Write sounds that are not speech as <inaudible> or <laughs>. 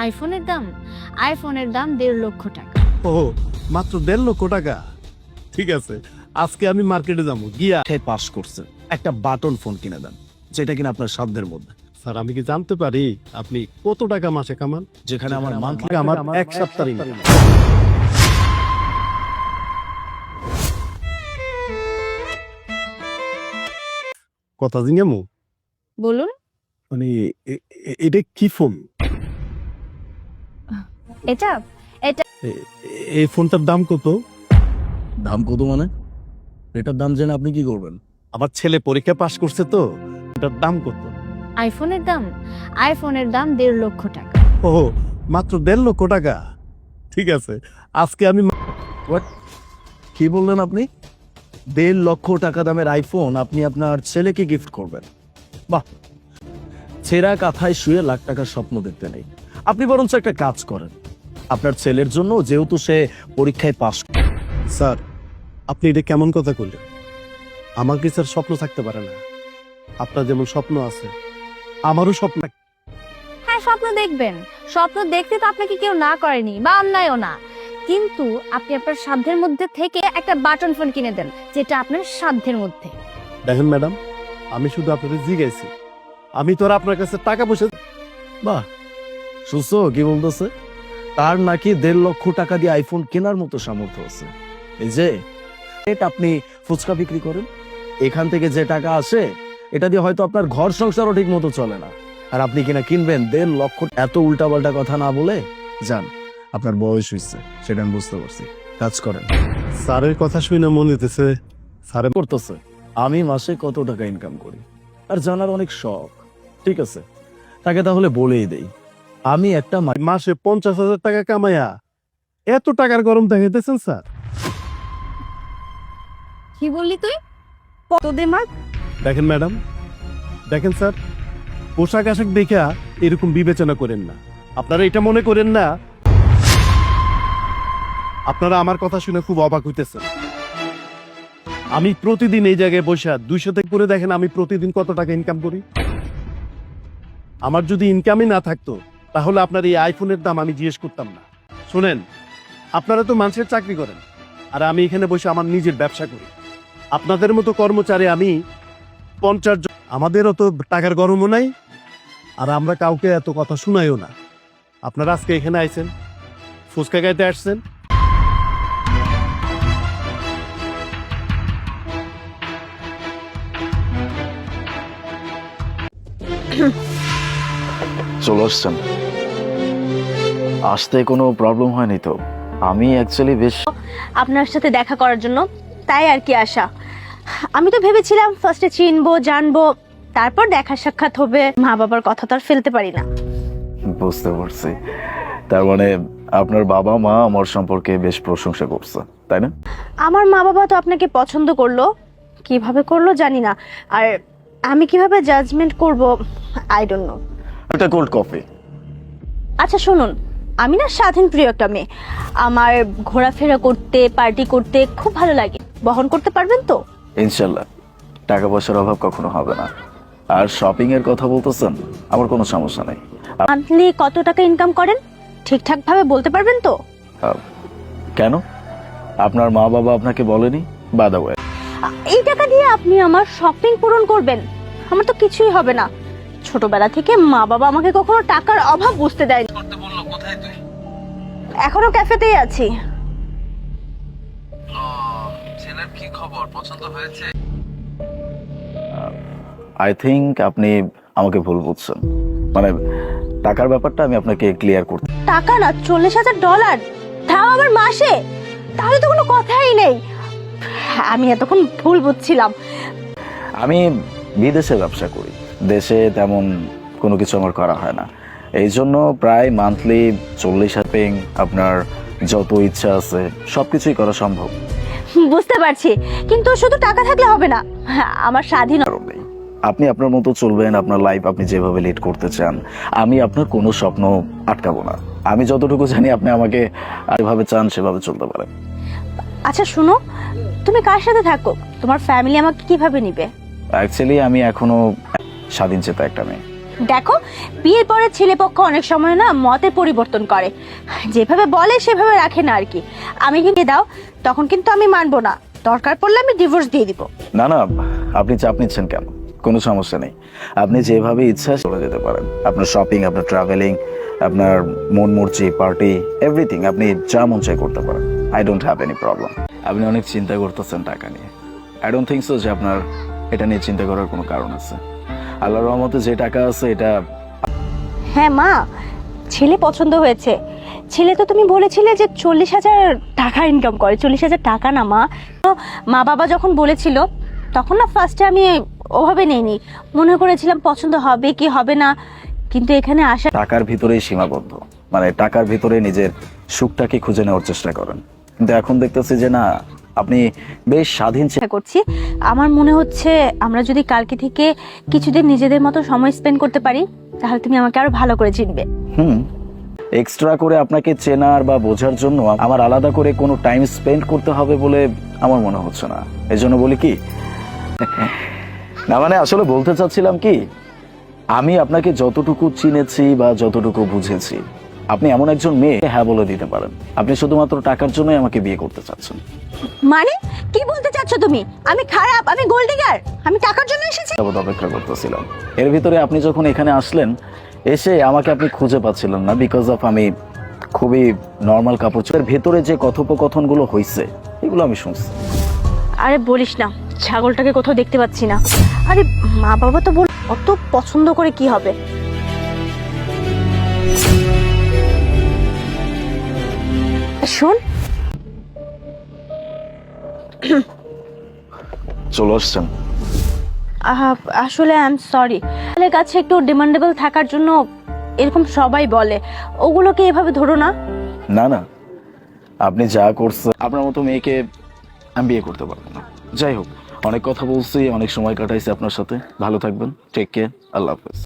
আইফোনের দাম আইফোনের দাম দেড় লক্ষ টাকা। ও মাত্র দেড় লক্ষ টাকা? ঠিক আছে আজকে আমি মার্কেটে যাব গিয়া পাস করছেন একটা বাটন ফোন কিনে দেন যেটা কিনা আপনার সাধ্যের মধ্যে। স্যার আমি কি জানতে পারি আপনি কত টাকা মাসে কামান? যেখানে আমার মান্থলি আমার এক সপ্তাহ কথা জিঙ্গামু বলুন। মানে এটা কি ফোন? এটা? এ- এই ফোনটার দাম কত? দাম কত মানে? এটার দাম জেনে আপনি কি করবেন? আমার ছেলে পরীক্ষা পাশ করছে তো এটার দাম কত? আইফোনের দাম? আইফোনের দাম দেড় লক্ষ টাকা। ও মাত্র দেড় লক্ষ টাকা? ঠিক আছে আজকে আমি কি বললেন আপনি? দেড় লক্ষ টাকা দামের আইফোন আপনি আপনার ছেলেকে গিফট করবেন। বাহ! ছেঁড়া কাথায় শুয়ে লাখ টাকার স্বপ্ন দেখতে নেই। আপনি বরঞ্চ একটা কাজ করেন। আপনার ছেলের জন্য যেহেতু সে পরীক্ষায় পাস স্যার আপনি এটা কেমন কথা করলেন আমার কি স্যার স্বপ্ন থাকতে পারে না। আপনার যেমন স্বপ্ন আছে আমারও স্বপ্ন হ্যাঁ স্বপ্ন দেখবেন। স্বপ্ন দেখতে তো আপনাকে কেউ না করেনি বা অন্যায়ও না। কিন্তু আপনি আপনার সাধ্যের মধ্যে থেকে একটা বাটন ফোন কিনে দেন যেটা আপনার সাধ্যের মধ্যে। দেখেন ম্যাডাম আমি শুধু আপনাকে জিজ্ঞাসি। আমি তো আর আপনার কাছে টাকা পয়সা বাহ সুস্থ কি বলতেছে? তার নাকি দেড় লক্ষ টাকা দিয়ে আইফোন কেনার মতো সামর্থ্য আছে। এই যে এটা আপনি ফুচকা বিক্রি করেন এখান থেকে যে টাকা আসে এটা দিয়ে হয়তো আপনার ঘর সংসারও ঠিক মতো চলে না। আর আপনি কিনা কিনবেন দেড় লক্ষ এত উল্টাপাল্টা কথা না বলে যান আপনার বয়স হয়েছে সেটা আমি বুঝতে পারছি। কাজ করেন। স্যারের কথা শুনে মনে হইতেছে স্যারে করতেছে। আমি মাসে কত টাকা ইনকাম করি? আর জানার অনেক শখ। ঠিক আছে তাকে তাহলে বলেই দেই। আমি একটা মাসে পঞ্চাশ হাজার টাকা কামাইয়া এত টাকার গরম দেখাইতেছেন স্যার? কি বললি তুই? কত দেমাগ দেখেন ম্যাডাম। দেখেন স্যার পোশাক আশাক দেখা এরকম বিবেচনা করেন না। আপনারা এটা মনে করেন না? আপনারা আমার কথা শুনে খুব অবাক হইতেছেন। আমি প্রতিদিন এই জায়গায় বসে দুইশো থেকে করে দেখেন আমি প্রতিদিন কত টাকা ইনকাম করি। আমার যদি ইনকামই না থাকতো তাহলে আপনার এই আইফোনের দাম আমি জিজ্ঞেস করতাম না। শুনেন, আপনারা তো মানুষের চাকরি করেন, আর আমি এখানে বসে আমার নিজের ব্যবসা করি। আপনাদের মতো কর্মচারী আমি পঞ্চাশ জন আমাদেরও তো টাকার গরমও নাই, আর আমরা কাউকে এত কথা শুনাইও না। আপনারা আজকে এখানে আইছেন, ফুচকা খাইতে আসছেন। <laughs> চলে আসছেন। আসতে কোনো প্রবলেম হয়নি তো? আমি অ্যাকচুয়ালি বেশ আপনার সাথে দেখা করার জন্য তাই আর কি আসা আমি তো ভেবেছিলাম ফার্স্টে চিনবো জানব তারপর দেখা সাক্ষাৎ হবে। মা বাবার কথা তো আর ফেলতে পারি না। বুঝতে পারছি। তার মানে আপনার বাবা মা আমার সম্পর্কে বেশ প্রশংসা করছে তাই না? আমার মা বাবা তো আপনাকে পছন্দ করল। কীভাবে করল জানি না। আর আমি কীভাবে জাজমেন্ট করব আই ডোন্ট নো একটা কোল্ড কফি আচ্ছা শুনুন আমি না স্বাধীন প্রিয় একটা মেয়ে। আমার ঘোরাফেরা করতে পার্টি করতে খুব ভালো লাগে। বহন করতে পারবেন তো? ইনশাল্লাহ। টাকা পয়সার অভাব কখনো হবে না। আর শপিং এর কথা বলতেছেন আমার কোনো সমস্যা নেই। মান্থলি কত টাকা ইনকাম করেন? ঠিকঠাক ভাবে বলতে পারবেন তো? কেন? আপনার মা বাবা আপনাকে বলেনি? বাদা ওয়ে এই টাকা দিয়ে আপনি আমার শপিং পূরণ করবেন। আমার তো কিছুই হবে না। ছোটবেলা থেকে মা বাবা আমাকে কখনো টাকার অভাব বুঝতে দেয়নি। এখনও ক্যাফেতেই আছি। আই থিংক আপনি আমাকে ভুল বুঝছেন। মানে টাকার ব্যাপারটা আমি আপনাকে ক্লিয়ার করতে টাকা না চল্লিশ হাজার ডলার তাও আমার মাসে? তাহলে তো কোনো কথাই নেই। আমি এতক্ষণ ভুল বুঝছিলাম। আমি বিদেশে ব্যবসা করি। দেশে তেমন কোনো কিছু আমার করা হয় না। এই জন্য প্রায় মান্থলি চল্লিশ হ্যাপিং আপনার যত ইচ্ছা আছে সব কিছুই করা সম্ভব। বুঝতে পারছি। কিন্তু শুধু টাকা থাকলে হবে না। আমার স্বাধীন আপনি আপনার মতো চলবেন আপনার লাইফ আপনি যেভাবে লিড করতে চান আমি আপনার কোনো স্বপ্ন আটকাবো না। আমি যতটুকু জানি আপনি আমাকে যেভাবে চান সেভাবে চলতে পারেন। আচ্ছা শুনো তুমি কার সাথে থাকো? তোমার ফ্যামিলি আমাকে কীভাবে নিবে? অ্যাকচুয়ালি আমি এখনও স্বাধীন চেতা একটা মেয়ে। দেখো বিয়ের পরে ছেলেপক্ষ অনেক সময় না মতের পরিবর্তন করে। যেভাবে বলে সেভাবে রাখে না আর কি। আমি কিন্তু দাও তখন কিন্তু আমি মানবো না। দরকার পড়লে আমি ডিভোর্স দিয়ে দিব। না না আপনি চাপ নিচ্ছেন কেন? কোনো সমস্যা নেই। আপনি যেভাবে ইচ্ছা চলে যেতে পারেন। আপনার শপিং আপনার ট্রাভেলিং আপনার মন মর্জি পার্টি এভরিথিং আপনি যা মন চাই করতে পারেন। I don't have any problem আপনি অনেক চিন্তা করতেছেন টাকা নিয়ে। আই ডোন্ট থিঙ্ক সো যে আপনার এটা নিয়ে চিন্তা করার কোনো কারণ আছে। আল্লাহর রহমতে যে টাকা আছে এটা হ্যাঁ মা ছেলে পছন্দ হয়েছে। ছেলে তো তুমি বলেছিলে যে চল্লিশ হাজার টাকা ইনকাম করে। চল্লিশ হাজার টাকা না মা। তো মা বাবা যখন বলেছিল তখন না ফার্স্টে আমি ওভাবে নেইনি। মনে করেছিলাম পছন্দ হবে কি হবে না কিন্তু এখানে আসা টাকার ভিতরেই সীমাবদ্ধ। মানে টাকার ভিতরে নিজের সুখটাকে খুঁজে নেওয়ার চেষ্টা করেন। কিন্তু এখন দেখতেছি যে না আপনি বেশ স্বাধীন করছি। আমার মনে হচ্ছে আমরা যদি কালকে থেকে কিছুদিন নিজেদের মতো সময় স্পেন্ড করতে পারি তাহলে তুমি আমাকে আরও ভালো করে চিনবে। হুম। এক্সট্রা করে আপনাকে চেনার বা বোঝার জন্য আমার আলাদা করে কোনো টাইম স্পেন্ড করতে হবে বলে আমার মনে হচ্ছে না। এই জন্য বলি কি না মানে আসলে বলতে চাচ্ছিলাম কি আমি আপনাকে যতটুকু চিনেছি বা যতটুকু বুঝেছি আপনি এমন একজন মেয়ে হ্যাঁ বলে দিতে পারেন। আপনি শুধুমাত্র টাকার জন্যই আমাকে বিয়ে করতে চাচ্ছেন। মানে? কি বলতে চাচ্ছ তুমি? আমি খারাপ আমি গোল্ড ডিগার আমি টাকার জন্য এসেছি? যাবত অপেক্ষা করতেছিলাম। এর ভিতরে আপনি যখন এখানে আসলেন এসে আমাকে আপনি খুঁজে পাচ্ছিলেন না বিকজ অফ আমি খুবই নর্মাল কাপড় চোপড়ের ভেতরে যে কথোপকথনগুলো হয়েছে এগুলো আমি শুনছি। আরে বলিস না ছাগলটাকে কোথাও দেখতে পাচ্ছি না। আরে মা বাবা তো বল অত পছন্দ করে কি হবে? শোন। চলে আসছেন। আসলে আই এম সরি ছেলের কাছে একটু ডিমান্ডেবল থাকার জন্য এরকম সবাই বলে। ওগুলোকে এভাবে ধরো না। না না। আপনি যা করছেন আপনার মতো মেয়েকে আমি বিয়ে করতে পারব না। যাই হোক অনেক কথা বলছি অনেক সময় কাটাইছি আপনার সাথে। ভালো থাকবেন। টেক কেয়ার আল্লাহ হাফেজ।